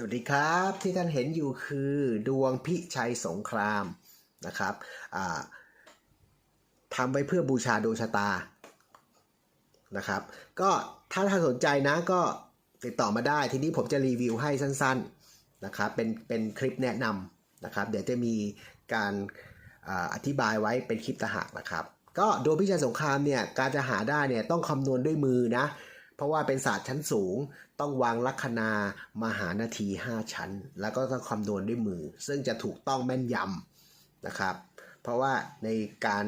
สวัสดีครับที่ท่านเห็นอยู่คือดวงพิชัยสงครามนะครับทำไว้เพื่อบูชาดวงชะตานะครับ ก็ถ้าท่านสนใจนะก็ติดต่อมาได้ทีนี้ผมจะรีวิวให้สั้นๆนะครับเป็นเป็นคลิปแนะนำนะครับ เดี๋ยวจะมีการอาอธิบายไว้เป็นคลิปตะหากนะครับ ก็ดวงพิชัยสงครามเนี่ยการจะหาได้เนี่ยต้องคำนวณด้วยมือนะเพราะว่าเป็นศาสตร์ชั้นสูง ต้องวางลัคนามหานาที 5 ชั้น แล้วก็ต้องคำนวณด้วยมือ ซึ่งจะถูกต้องแม่นยำนะครับ เพราะว่าในการ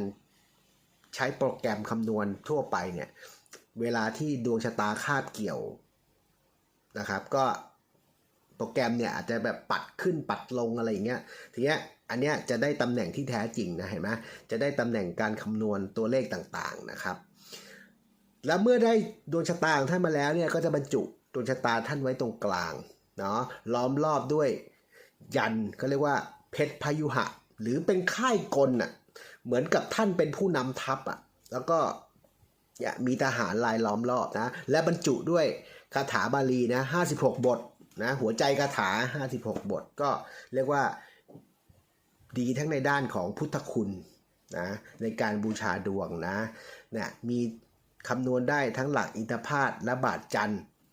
ใช้โปรแกรมคำนวณทั่วไปเนี่ยเวลาที่ดวงชะตาคาบเกี่ยวนะครับก็โปรแกรมเนี่ยอาจจะแบบปัดขึ้นปัดลงอะไรอย่างเงี้ยทีเนี้ยอันเนี้ยจะได้ตำแหน่งที่แท้จริงนะเห็นไหมจะได้ตำแหน่งการคำนวณตัวเลขต่างๆนะครับ แล้วเมื่อได้ดวงชะตาของท่านมาแล้วเนี่ยก็จะบรรจุ ดวงชะตาท่านไว้ตรงกลางเนาะล้อมรอบด้วยยันเขาเรียกว่าเพชรพยุหะ หรือเป็นค่ายกลน่ะเหมือนกับท่านเป็นผู้นำทัพอะแล้วก็มีทหารลายล้อมรอบนะ และบรรจุด้วยคาถาบาลีนะ56บทนะหัวใจคาถา56บทก็เรียกว่าดีทั้งในด้านของพุทธคุณนะในการบูชาดวงนะเนี่ยมีคำนวณได้ทั้งหลักอินทพาตและบาทจันทร์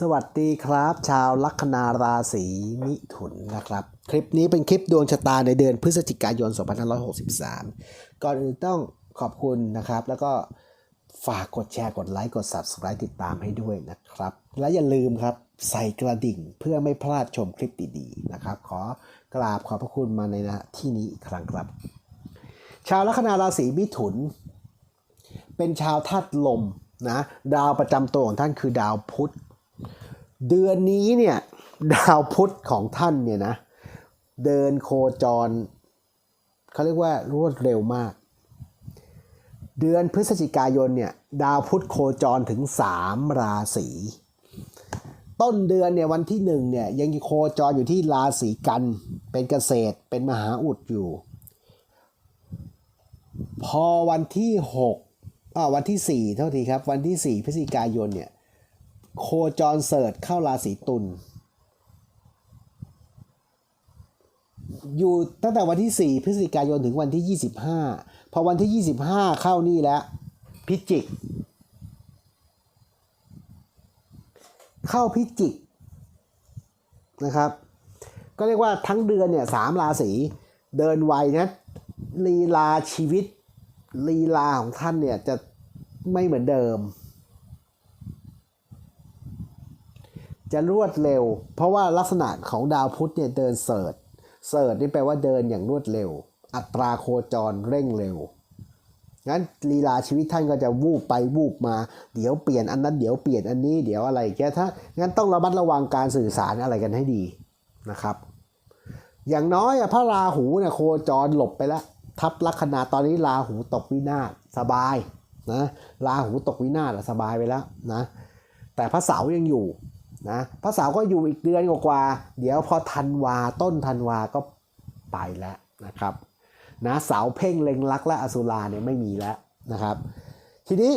สวัสดีครับ ชาวลัคนาราศีมิถุนนะครับ คลิปนี้เป็นคลิปดวงชะตาในเดือนพฤศจิกายน 2563 ก่อนอื่นต้องขอบคุณนะครับ แล้วก็ฝากกดแชร์กดไลค์กด Subscribe ติดตามให้ด้วยนะครับ และอย่าลืมครับใส่กระดิ่งเพื่อไม่พลาดชมคลิปดีๆนะครับ ขอกราบขอบพระคุณมาในณที่นี้อีกครั้งครับ ชาวลัคนาราศีมิถุน เป็นชาวธาตุลมนะดาวประจำตัวของท่านคือดาวพุธ เดือนนี้เนี่ยดาวพุธของท่านเนี่ยนะเดินโคจรเขาเรียกว่ารวดเร็วมาก เดือนพฤศจิกายนเนี่ยดาวพุธโคจรถึง 3 ราศีต้นเดือนเนี่ยวันที่หนึ่งเนี่ยยังโคจรอยู่ที่ราศีกันเป็นเกษตรเป็นมหาอุดอยู่ พอวันที่6อ่าวันที่4เท่าทีครับวันที่ 4 พฤศจิกายนเนี่ย โคจรเสิร์ชเข้าราศีตุลอยู่ตั้งแต่วันที่ 4 พฤศจิกายนถึงวันที่ 25 พอวันที่ 25 เข้านี่แล้ว พิจิก เข้าพิจิกนะครับ ก็เรียกว่าทั้งเดือนเนี่ยสามราศีเดินไวนะลีลาชีวิตลีลาของท่านเนี่ยจะไม่เหมือนเดิม จะรวดเร็ว เพราะว่าลักษณะของดาวพุธเนี่ยเดินเสิร์ชเสิร์ชนี่แปลว่าเดินอย่างรวดเร็ว อัตราโคจรเร่งเร็วงั้นลีลาชีวิตท่านก็จะวูบไปวูบมา เดี๋ยวเปลี่ยนอันนั้นเดี๋ยวเปลี่ยนอันนี้เดี๋ยวอะไรแกถ้างั้นต้องระมัดระวังการสื่อสารอะไรกันให้ดีนะครับ อย่างน้อยพระราหูเนี่ยโคจรหลบไปแล้ว ทับลัคนาตอนนี้ราหูตกวินาศสบายนะราหูตกวินาศสบายไปแล้วนะแต่พระเสาร์ยังอยู่ นะพระเสาร์ก็อยู่อีกเดือนกว่า เดี๋ยวพอธันวาต้นธันวาก็ไปแล้วนะครับนะเสาเพ่งเล็งลักและอสุราเนี่ยไม่มีแล้วนะครับ ทีนี้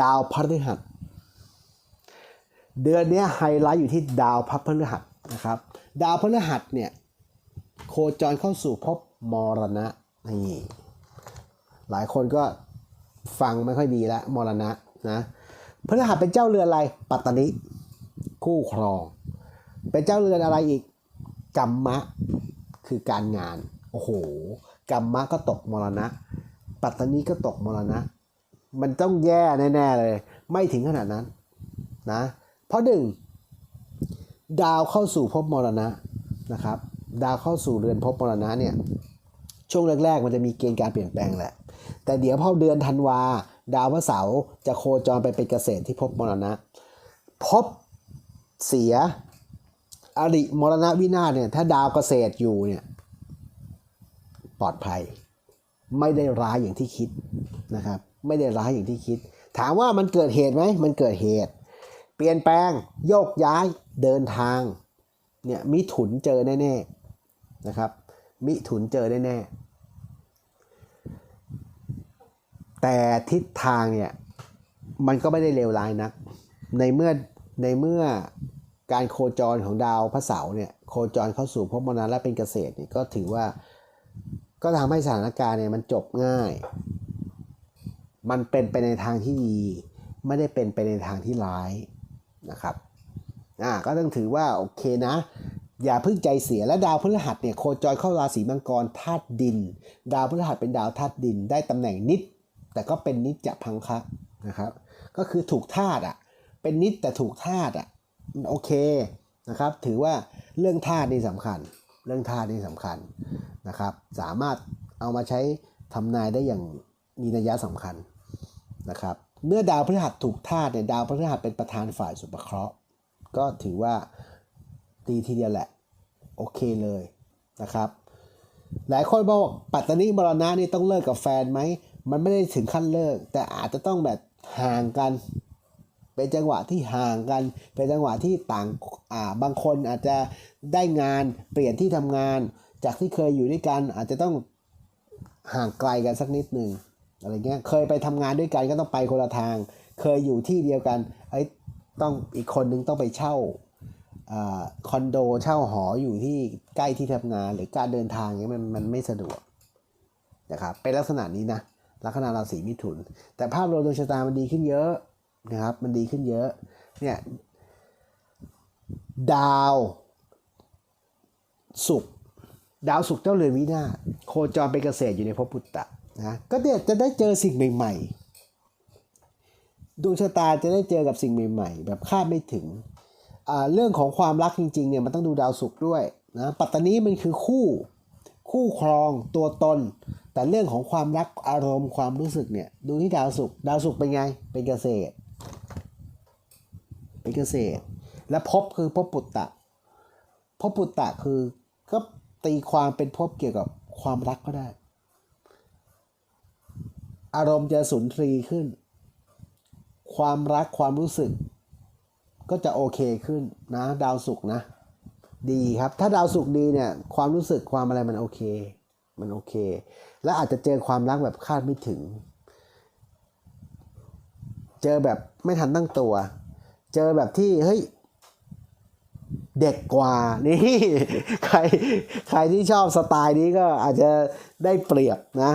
ดาวพฤหัส เดือนนี้ไฮไลท์อยู่ที่ดาวพระพฤหัสนะครับ ดาวพฤหัสเนี่ยโคจรเข้าสู่ภพมรณะนี่หลายคนก็ฟังไม่ค่อยดีแล้วมรณะนะพฤหัสเป็นเจ้าเรือนอะไรปัตตานิ คู่ครอง เป็นเจ้าเรือนอะไรอีกกรรมะคือการงาน โอ้โหกรรมะก็ตกมรณะ ปัตตานิก็ตกมรณะ มันต้องแย่แน่ๆเลย ไม่ถึงขนาดนั้นนะเพราะหนึ่งดาวเข้าสู่ภพมรณะนะครับ ดาวเข้าสู่เรือนภพมรณะเนี่ยช่วงแรกๆมันจะมีเกณฑ์การเปลี่ยนแปลงแหละ แต่เดี๋ยวพอเดือนธันวา ดาวพระเสาร์จะโคจรไปเป็นเกษตรที่ภพมรณะภพ เสีย อริมรณะวินาศเนี่ยถ้าดาวเกษตรอยู่เนี่ยปลอดภัย ไม่ได้ร้ายอย่างที่คิดนะครับ ไม่ได้ร้ายอย่างที่คิด ถามว่ามันเกิดเหตุไหมมันเกิดเหตุ เปลี่ยนแปลงโยกย้ายเดินทางเนี่ยมิถุนเจอแน่ๆนะครับ มิถุนเจอแน่ๆแต่ทิศทางเนี่ยมันก็ไม่ได้เลวร้ายนัก ในเมื่อในเมื่อ การโคจรของดาวพระเสาเนี่ยโคจรเข้าสู่ภพมรณะและเป็นเกษตรเนี่ยก็ถือว่าก็ทำให้สถานการณ์เนี่ยมันจบง่าย มันเป็นไปในทางที่ดี ไม่ได้เป็นไปในทางที่ร้ายนะครับอ่าก็ต้องถือว่าโอเคนะ อย่าเพิ่งใจเสียและดาวพฤหัสเนี่ยโคจรเข้าราศีมังกรธาตุดิน ดาวพฤหัสเป็นดาวธาตุดิน ได้ตำแหน่งนิด แต่ก็เป็นนิจจะพังคะนะครับ ก็คือถูกธาตุอะเป็นนิดแต่ถูกธาตุอะ โอเคนะครับ ถือว่าเรื่องธาตุนี่สำคัญ เรื่องธาตุนี่สำคัญนะครับ สามารถเอามาใช้ทำนายได้อย่างมีนัยสำคัญนะครับ เมื่อดาวพฤหัสถูกธาตุเนี่ยดาวพฤหัสเป็นประธานฝ่ายสุภเคราะห์ ก็ถือว่าดีทีเดียวแหละโอเคเลยนะครับ หลายคนบอกปัตตานีมรณะนี่ต้องเลิกกับแฟนไหม มันไม่ได้ถึงขั้นเลิก แต่อาจจะต้องแบบห่างกัน เป็นจังหวะที่ห่างกัน เป็นจังหวะที่ต่างอ่าบางคนอาจจะได้งานเปลี่ยนที่ทำงาน จากที่เคยอยู่ด้วยกันอาจจะต้องห่างไกลกันสักนิดหนึ่งอะไรเงี้ยเคยไปทำงานด้วยกันก็ต้องไปคนละทาง เคยอยู่ที่เดียวกันไอ้ต้องอีกคนนึงต้องไปเช่าอาคอนโดเช่าหออยู่ที่ใกล้ที่ทำงานหรือการเดินทางเงี้ยมันมันไม่สะดวกนะครับเป็นลักษณะนี้นะลัคนาราศีมิถุน แต่ภาพรวมดวงชะตามันดีขึ้นเยอะ นะครับ มันดีขึ้นเยอะ เนี่ยดาวศุกดาวศุกเจ้าเรือนวินาศโคจรเป็นเกษตรอยู่ในภพปุตตะนะก็เนี่ยจะได้เจอสิ่งใหม่ๆดวงชะตาจะได้เจอกับสิ่งใหม่ๆ แบบคาดไม่ถึง เรื่องของความรักจริงๆเนี่ยมันต้องดูดาวศุกด้วยนะปัตตานีมันคือคู่คู่ครองตัวตน แต่เรื่องของความรักอารมณ์ความรู้สึกเนี่ยดูที่ดาวศุกดาวศุกเป็นไงเป็นเกษตร เป็นเกษตร และภพคือภพปุตตะภพปุตตะคือก็ตีความเป็นภพเกี่ยวกับความรักก็ได้ อารมณ์จะสุนทรีขึ้น ความรักความรู้สึก ก็จะโอเคขึ้นนะดาวศุกร์นะ ดีครับ ถ้าดาวศุกร์ดีเนี่ยความรู้สึกความอะไรมันโอเค มันโอเค และอาจจะเจอความรักแบบคาดไม่ถึง เจอแบบไม่ทันตั้งตัว เจอแบบที่เฮ้ยเด็กกว่านี่ใครใครที่ชอบสไตล์นี้ก็อาจจะได้เปรียบนะ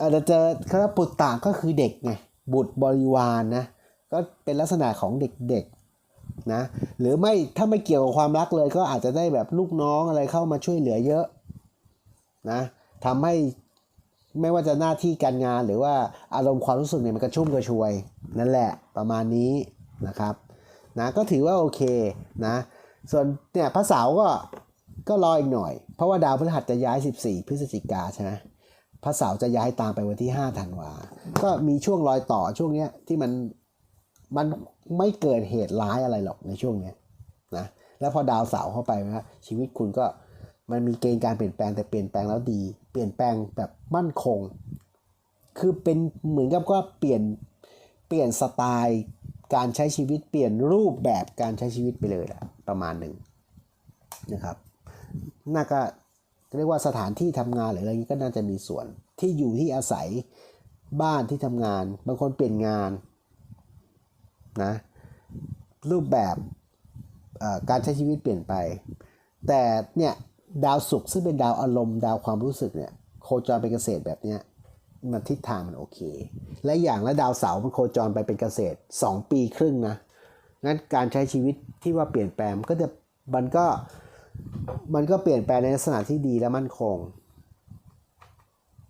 อาจจะเจอคำว่าปุตตะก็คือเด็กไงบุตรบริวารนนะก็เป็นลักษณะของเด็กๆนะหรือไม่ถ้าไม่เกี่ยวกับความรักเลย ก็อาจจะได้แบบลูกน้องอะไรเข้ามาช่วยเหลือเยอะนะทำให้ไม่ว่าจะหน้าที่การงานหรือว่าอารมณ์ความรู้สึกเนี่ยมันกระชุ่มกระชวย นั่นแหละประมาณนี้นะครับ นะก็ถือว่าโอเคนะส่วนเนี่ยพระเสาร์ก็ก็รออีกหน่อย เพราะว่าดาวพฤหัสจะย้าย 14 พฤศจิกาใช่ไหมพระเสาร์จะย้ายตามไปวันที่5ธันวา ก็มีช่วงรอยต่อช่วงเนี้ยที่มันมันไม่เกิดเหตุร้ายอะไรหรอกในช่วงเนี้ยนะแล้วพอดาวเสาร์เข้าไปนะชีวิตคุณก็มันมีเกณฑ์การเปลี่ยนแปลงแต่เปลี่ยนแปลงแล้วดี เปลี่ยนแปลงแบบมั่นคง คือเป็นเหมือนกับก็เปลี่ยนเปลี่ยนสไตล์ การใช้ชีวิตเปลี่ยนรูปแบบการใช้ชีวิตไปเลยแหละประมาณหนึ่งนะครับน่าก็เรียกว่าสถานที่ทำงานหรืออะไรนี้ก็น่าจะมีส่วนที่อยู่ที่อาศัยบ้านที่ทำงาน บางคนเปลี่ยนงานนะรูปแบบการใช้ชีวิตเปลี่ยนไป แต่เนี่ยดาวศุกร์ซึ่งเป็นดาวอารมณ์ดาวความรู้สึกเนี่ยโคจรเป็นเกษตรแบบเนี้ย มันทิศทางมันโอเค และอย่างและดาวเสาร์มันโคจรไปเป็นเกษตร 2 ปีครึ่งนะงั้นการใช้ชีวิตที่ว่าเปลี่ยนแปลงมันก็จะมันก็มันก็เปลี่ยนแปลงในลักษณะที่ดีและมั่นคง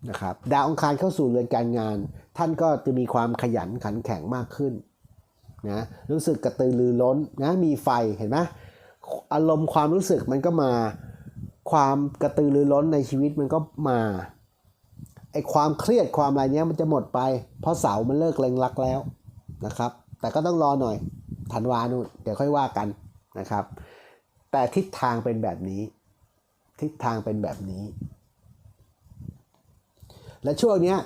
นะครับดาวองคารเข้าสู่เรือนการงาน ท่านก็จะมีความขยันขันแข็งมากขึ้นนะรู้สึกกระตือรือร้นนะมีไฟเห็นไหมอารมณ์ความรู้สึกมันก็มาความกระตือรือร้นในชีวิตมันก็มา ไอความเครียดความอะไรเนี้ยมันจะหมดไป เพราะเสามันเลิกเล็งรักแล้วนะครับ แต่ก็ต้องรอหน่อยธันวานู่นเดี๋ยวค่อยว่ากันนะครับ แต่ทิศทางเป็นแบบนี้ ทิศทางเป็นแบบนี้ และช่วงเนี้ย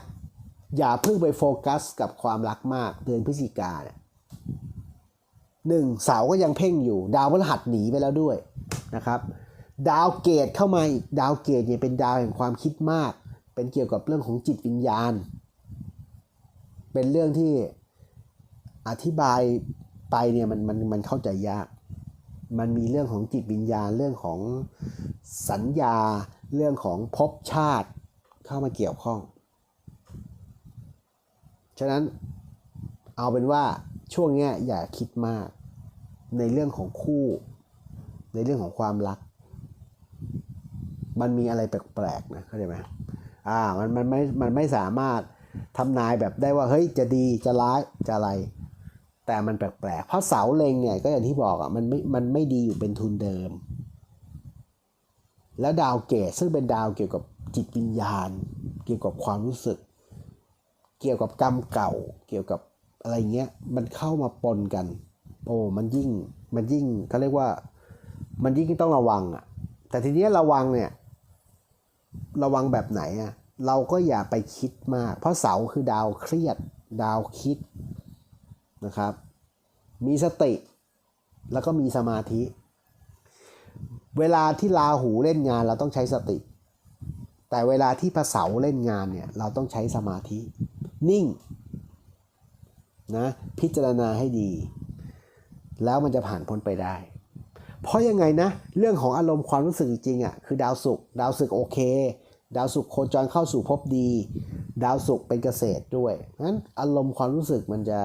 อย่าเพิ่งไปโฟกัสกับความรักมากเดือนพฤศจิกาเนี่ยหนึ่งเสาก็ยังเพ่งอยู่ ดาวพฤหัสหนีไปแล้วด้วยนะครับ ดาวเกตเข้ามาอีกดาวเกตเนี่ยเป็นดาวแห่งความคิดมาก เป็นเกี่ยวกับเรื่องของจิตวิญญาณ เป็นเรื่องที่อธิบายไปเนี่ยมันมันมันเข้าใจยาก มันมีเรื่องของจิตวิญญาณเรื่องของสัญญา เรื่องของภพชาติเข้ามาเกี่ยวข้อง ฉะนั้นเอาเป็นว่าช่วงนี้อย่าคิดมากในเรื่องของคู่ ในเรื่องของความรัก มันมีอะไรแปลกๆนะเข้าใจไหม อ่ามันมันไม่มันไม่สามารถทำนายแบบได้ว่าเฮ้ยจะดีจะร้ายจะอะไร แต่มันแปลกๆเพราะเสาเล็งเนี่ยก็อย่างที่บอกอะมันไม่มันไม่ดีอยู่เป็นทุนเดิม แล้วดาวเกตซึ่งเป็นดาวเกี่ยวกับจิตวิญญาณ เกี่ยวกับความรู้สึก เกี่ยวกับกรรมเก่าเกี่ยวกับอะไรเงี้ยมันเข้ามาปนกัน โอ้มันยิ่งมันยิ่งเขาเรียกว่า มันยิ่งต้องระวังอะแต่ทีเนี้ยระวังเนี่ย ระวังแบบไหนอะเราก็อย่าไปคิดมาก เพราะเสาคือดาวเครียด ดาวคิดนะครับ มีสติ แล้วก็มีสมาธิ เวลาที่ราหูเล่นงานเราต้องใช้สติ แต่เวลาที่พระเสาเล่นงานเนี่ยเราต้องใช้สมาธิ นิ่งนะพิจารณาให้ดี แล้วมันจะผ่านพ้นไปได้ เพราะยังไงนะ เรื่องของอารมณ์ความรู้สึกจริงๆอะคือดาวศุกร์ดาวศุกร์โอเค ดาวศุกร์โคจรเข้าสู่ภพดี ดาวศุกร์เป็นเกษตรด้วยงั้นอารมณ์ความรู้สึกมันจะ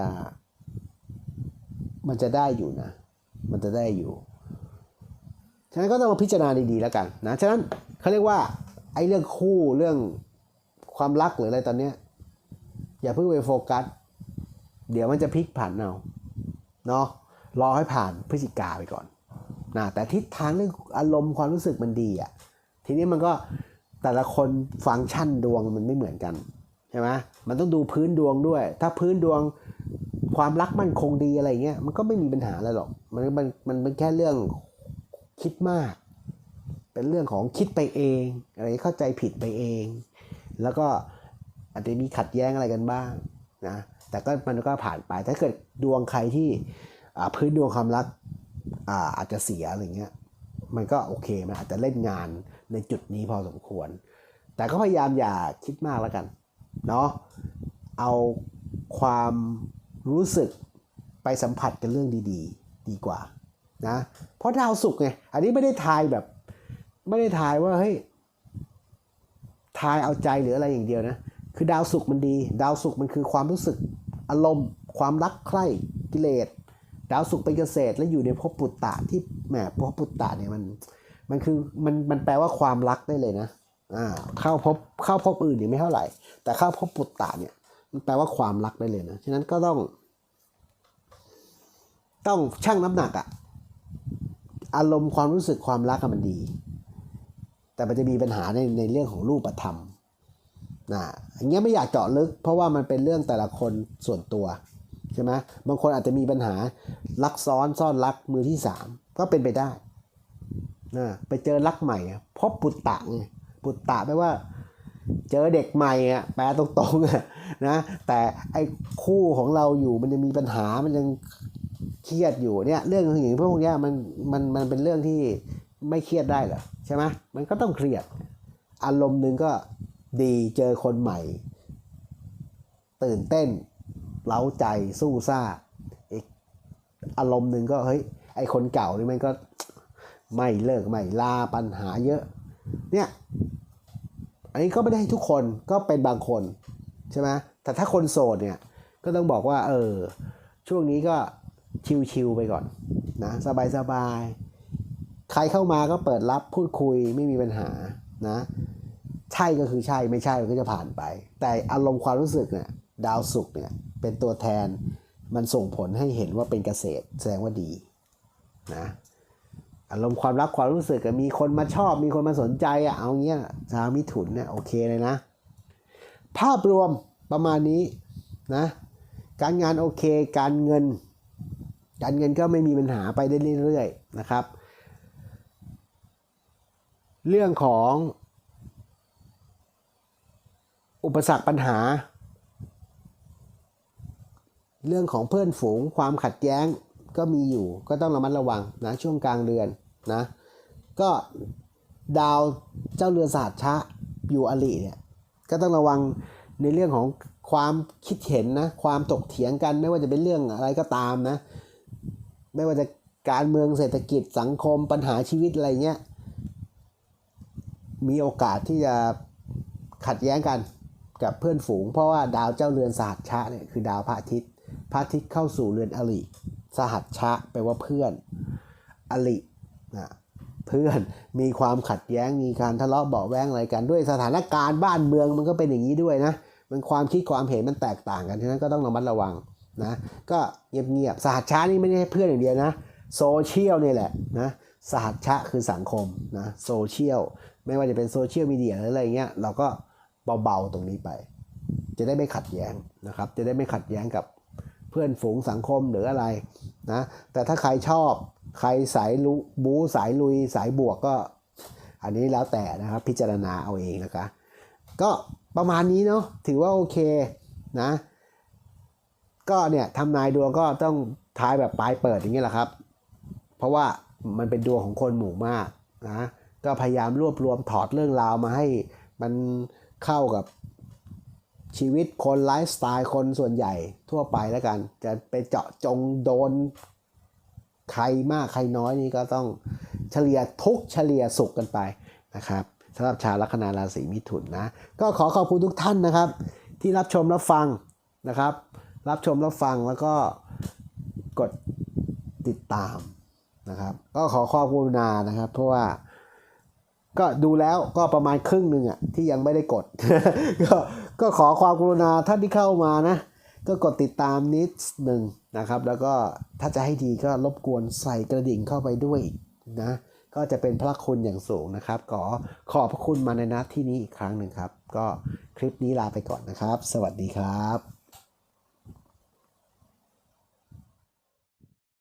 มันจะได้อยู่นะ มันจะได้อยู่ฉะนั้นก็ต้องมาพิจารณาดีๆแล้วกันนะฉะนั้นเขาเรียกว่าไอ้เรื่องคู่เรื่องความรักหรืออะไรตอนเนี้ยอย่าเพิ่งไปโฟกัส เดี๋ยวมันจะพลิกผันเอาเนาะรอให้ผ่านพฤศจิกาไปก่อน นะแต่ทิศทางเรื่องอารมณ์ความรู้สึกมันดีอะ่ะทีนี้มันก็แต่ละคนฟังก์ชันดวงมันไม่เหมือนกันใช่ไหมมันต้องดูพื้นดวงด้วย ถ้าพื้นดวงความรักมันคงดีอะไรเงี้ยมันก็ไม่มีปัญหาอะไรหรอกมันมันมันเป็นแค่เรื่องคิดมาก เป็นเรื่องของคิดไปเองอะไรเข้าใจผิดไปเอง แล้วก็อาจจะมีขัดแย้งอะไรกันบ้างนะแต่ก็มันก็ผ่านไปถ้าเกิดดวงใครที่อ่าพื้นดวงความรัก อ่าอาจจะเสียอะไรเงี้ยมันก็โอเคมันอาจจะเล่นงานในจุดนี้พอสมควร แต่ก็พยายามอย่าคิดมากแล้วกันเนาะเอาความรู้สึกไปสัมผัสกับเรื่องดีๆ ดีกว่านะเพราะดาวศุกร์ไงอันนี้ไม่ได้ทายแบบ ไม่ได้ทายว่าเฮ้ยทายเอาใจหรืออะไรอย่างเดียวนะ คือดาวศุกร์มันดี ดาวศุกร์มันคือความรู้สึกอารมณ์ ความรักใคร่กิเลส ดาวศุกร์เป็นเกษตรและอยู่ในภพปุตตะที่แหมภพปุตตะเนี่ยมันมันคือมันมันแปลว่าความรักได้เลยนะอ่าเข้าภพเข้าภพอื่นเนี่ยไม่เท่าไหร่ แต่เข้าภพปุตตะเนี่ยมันแปลว่าความรักได้เลยนะฉะนั้นก็ต้อง ต้องชั่งน้ำหนักอะอารมณ์ความรู้สึกความรักมันดี แต่มันจะมีปัญหาในในเรื่องของรูปธรรมนะอย่างเงี้ยไม่อยากเจาะลึก เพราะว่ามันเป็นเรื่องแต่ละคนส่วนตัว ใช่ไหมบางคนอาจจะมีปัญหารักซ้อนซ่อนรักมือที่สามก็เป็นไปได้นะไปเจอรักใหม่พราะปุตตะไงปุตตะแปลว่า เจอเด็กใหม่อะแปลตรงๆอะนะแต่ไอ้คู่ของเราอยู่มันยังมีปัญหามันยังเครียดอยู่เนี่ยเรื่องอย่างพวกนี้มันมันมันเป็นเรื่องที่ไม่เครียดได้เหรอใช่ไหมมันก็ต้องเครียด อารมณ์หนึ่งก็ดีเจอคนใหม่ ตื่นเต้น เล้าใจสู้ซ่าอีกอารมณ์หนึ่งก็เฮ้ยไอคนเก่านี่มันก็ไม่เลิกไม่ลาปัญหาเยอะ เนี่ยอันนี้ก็ไม่ได้ให้ทุกคนก็เป็นบางคนใช่ไหมแต่ถ้าคนโสดเนี่ยก็ต้องบอกว่า เออ ช่วงนี้ก็ชิวๆไปก่อนนะสบายๆ ใครเข้ามาก็เปิดรับพูดคุยไม่มีปัญหานะ ใช่ก็คือใช่ไม่ใช่ก็จะผ่านไป แต่อารมณ์ความรู้สึกเนี่ย ดาวศุกร์เนี่ยเป็นตัวแทนมันส่งผลให้เห็นว่าเป็นเกษตรแสดงว่าดีนะอารมณ์ความรักความรู้สึกมีคนมาชอบมีคนมาสนใจอะเอาเงี้ยชาวมิถุนเนี่ยโอเคเลยนะ ภาพรวมประมาณนี้นะการงานโอเค การเงิน การเงินก็ไม่มีปัญหาไปได้เรื่อยๆนะครับ เรื่องของอุปสรรคปัญหา เรื่องของเพื่อนฝูงความขัดแย้งก็มีอยู่ก็ต้องระมัดระวังนะช่วงกลางเดือนนะก็ดาวเจ้าเรือนสหัสชะอยู่อลิเนี่ยก็ต้องระวังในเรื่องของความคิดเห็นนะความตกเถียงกันไม่ว่าจะเป็นเรื่องอะไรก็ตามนะไม่ว่าจะการเมืองเศรษฐกิจสังคมปัญหาชีวิตอะไรเงี้ยมีโอกาสที่จะขัดแย้งกันกับเพื่อนฝูง เพราะว่าดาวเจ้าเรือนสหัสชะเนี่ยคือดาวพระอาทิตย์ พระอาทิตย์เข้าสู่เรือนอลิ สหัสชะแปลว่าเพื่อน อลินะเพื่อนมีความขัดแย้งมีการทะเลาะเบาแวงอะไรกันด้วยสถานการณ์บ้านเมืองมันก็เป็นอย่างนี้ด้วยนะมันความคิดความเห็นมันแตกต่างกันฉะนั้นก็ต้องระมัดระวังนะก็เงียบๆสหัสชะนี่ไม่ได้ให้เพื่อนอย่างเดียวนะโซเชียลนี่แหละนะสหัสชะคือสังคมนะโซเชียลไม่ว่าจะเป็นโซเชียลมีเดียหรืออะไรเงี้ยเราก็เบาๆตรงนี้ไป จะได้ไม่ขัดแย้งนะครับ จะได้ไม่ขัดแย้งกับ เพื่อนฝูงสังคมหรืออะไรนะแต่ถ้าใครชอบใครสายลุบูสายลุยสายบวกก็ อันนี้แล้วแต่นะครับพิจารณาเอาเองนะคะก็ประมาณนี้เนาะถือว่าโอเคนะก็เนี่ยทำนายดวงก็ต้องท้ายแบบปลายเปิดอย่างเงี้ยแหละครับ เพราะว่ามันเป็นดวงของคนหมู่มากนะก็พยายามรวบรวมถอดเรื่องราวมาให้มันเข้ากับ ชีวิตคนไลฟ์สไตล์คนส่วนใหญ่ทั่วไปแล้วกัน จะไปเจาะจงโดนใครมากใครน้อยนี่ก็ต้องเฉลี่ยทุกเฉลี่ยสุขกันไปนะครับสำหรับชาวลัคนาราศีมิถุนนะก็ขอขอบคุณทุกท่านนะครับ ที่รับชมรับฟังนะครับ รับชมรับฟังแล้วก็กดติดตามนะครับ ก็ขอขอบคุณนานะครับ เพราะว่าก็ดูแล้วก็ประมาณครึ่งหนึ่งอะที่ยังไม่ได้กด ก็ ก็ขอความกรุณาท่านที่เข้ามานะ ก็กดติดตามนิดหนึ่งนะครับ แล้วก็ถ้าจะให้ดีก็รบกวนใส่กระดิ่งเข้าไปด้วยนะ ก็จะเป็นพระคุณอย่างสูงนะครับ ขอขอบพระคุณมาในนัดที่นี้อีกครั้งหนึ่งครับ ก็คลิปนี้ลาไปก่อนนะครับ สวัสดีครับ